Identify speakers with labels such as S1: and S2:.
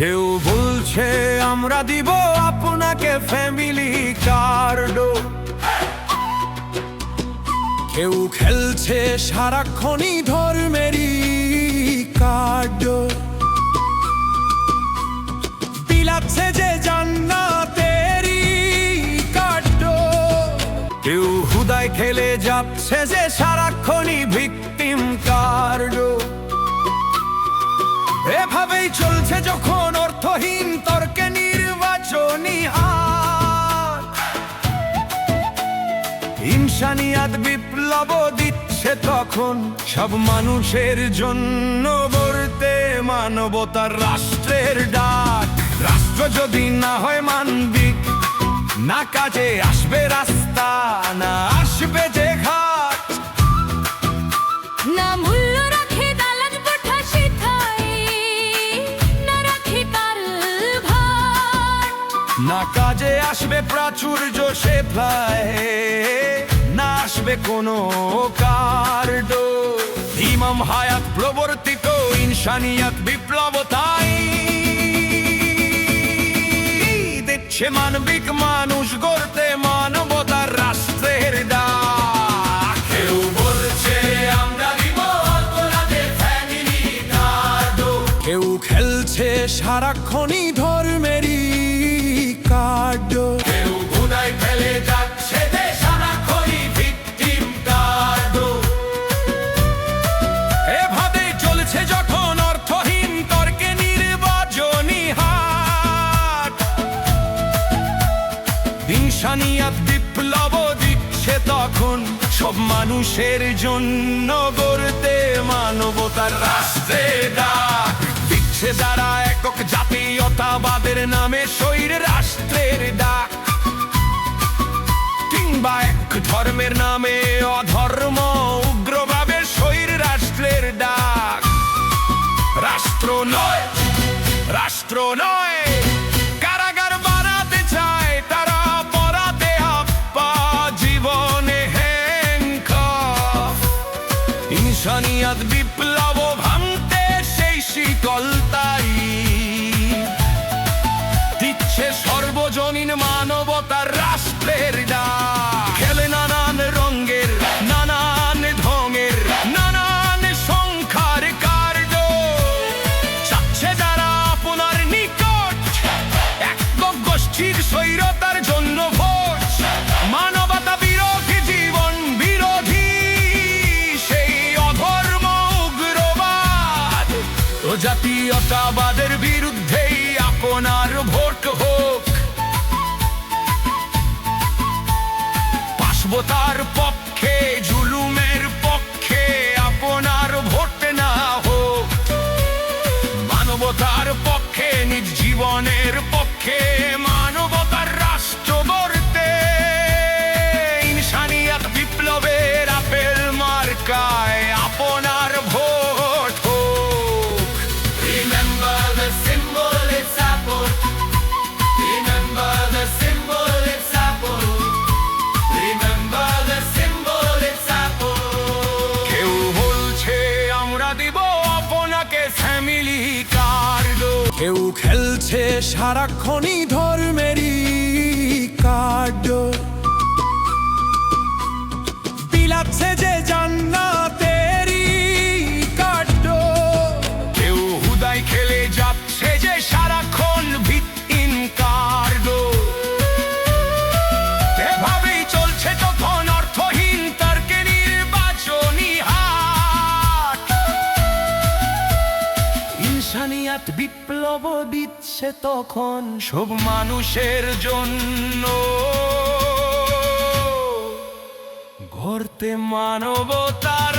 S1: কেউ বলছে, আমরা দিব আপনাকে ফ্যামিলি কার্ড কেউ খেলছে, সারাক্ষণই ধর্মেরই কার্ড বিলাচ্ছে যে জান্নাতেরই কার্ড কেউ হুদায় খেলে যাচ্ছে যে সারাক্ষণই ভিকটিম কার্ড চলছে যখন অর্থহীন তর্কে নির্বাচনী হার। ইনসানিয়াত বিপ্লব দিচ্ছে তখন সব মানুষের জন্য গড়তে মানবতার রাষ্ট্রের ডাক। রাষ্ট্র যদি না হয় মানবিক, না কাজে আসবে রাস্তা না কাজে আসবে প্রাচুর্য সে না আসবে কোনো কার্ড। ইমাম হায়াত প্রবর্তিত ইনসানিয়াত বিপ্লব তাই দিচ্ছে মানবিক মানুষ গড়তে মানবতার রাষ্ট্রের দা কেউ। কেউ খেলছে সারাক্ষণই ধর্মেরই ইনসানিয়াত বিপ্লব দিচ্ছে তখন সব মানুষের জন্য গড়তে মানবতার রাষ্ট্রে ডাক দিচ্ছে যারা একক ইনসানিয়াত বিপ্লব ভাঙতে সেই শিকল তাই। দিচ্ছে সর্বজনীন মানবতার জাতীয়তাবাদের বিরুদ্ধেই ফ্যামিলি কার্ড। কেউ খেলছে সারাক্ষণই ধর্মেরই কার্ড। বিপ্লব দিচ্ছে তখন সব মানুষের জন্য। ঘরতে মানবতার